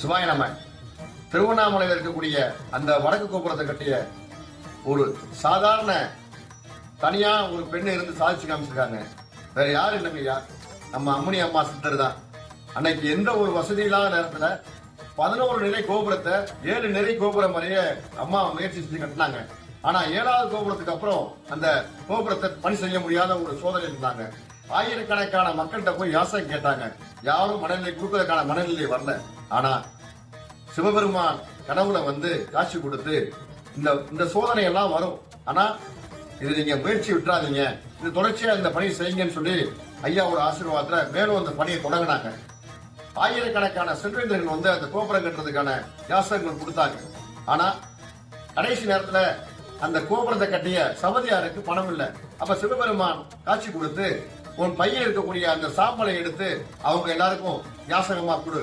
சிவாய நம்ம திருவண்ணாமலையில் இருக்கக்கூடிய அந்த வடக்கு கோபுரத்தை கட்டிய ஒரு சாதாரண தனியா ஒரு பெண் இருந்து சாதிச்சு காமிச்சிருக்காங்க. வேற யாரும் இல்லைங்க ஐயா. நம்ம அம்மணி அம்மா சித்தர் தான். அன்னைக்கு எந்த ஒரு வசதி இல்லாத நேரத்துல பதினோரு நிலை கோபுரத்தை ஏழு நிலை கோபுரம் வரைய அம்மா முயற்சி செஞ்சு கட்டினாங்க. ஆனா ஏழாவது கோபுரத்துக்கு அப்புறம் அந்த கோபுரத்தை பணி செய்ய முடியாத ஒரு சோதனை இருந்தாங்க. ஆயிரக்கணக்கான மக்கள்கிட்ட போய் யாசகம் கேட்டாங்க. யாரும் மனநிலை கொடுக்கறதுக்கான மனநிலை வரல. ஆனா சிவபெருமான் கனவுல வந்து காட்சி கொடுத்து இந்த இந்த சோதனை எல்லாம் வரும். ஆனா இது நீங்க முயற்சி விட்டுறாதீங்க. இது தொடர்ச்சியா இந்த பணியை செய்யுங்கன்னு சொல்லி ஐயாவோட ஆசீர்வாதத்துல மேலும் அந்த பணியை தொடங்கினாங்க. ஆயிரக்கணக்கான செல்வேந்தர்கள் வந்து அந்த கோபுரம் கட்டுறதுக்கான யாசகங்கள் கொடுத்தாங்க. ஆனா கடைசி நேரத்துல அந்த கோபுரத்தை கட்டிய சபதியாருக்கு பணம் இல்லை. அப்ப சிவபெருமான் காட்சி கொடுத்து உன் பையன் இருக்கக்கூடிய அந்த சாம்பலை எடுத்து அவங்க எல்லாருக்கும் யாசகமா கொடு.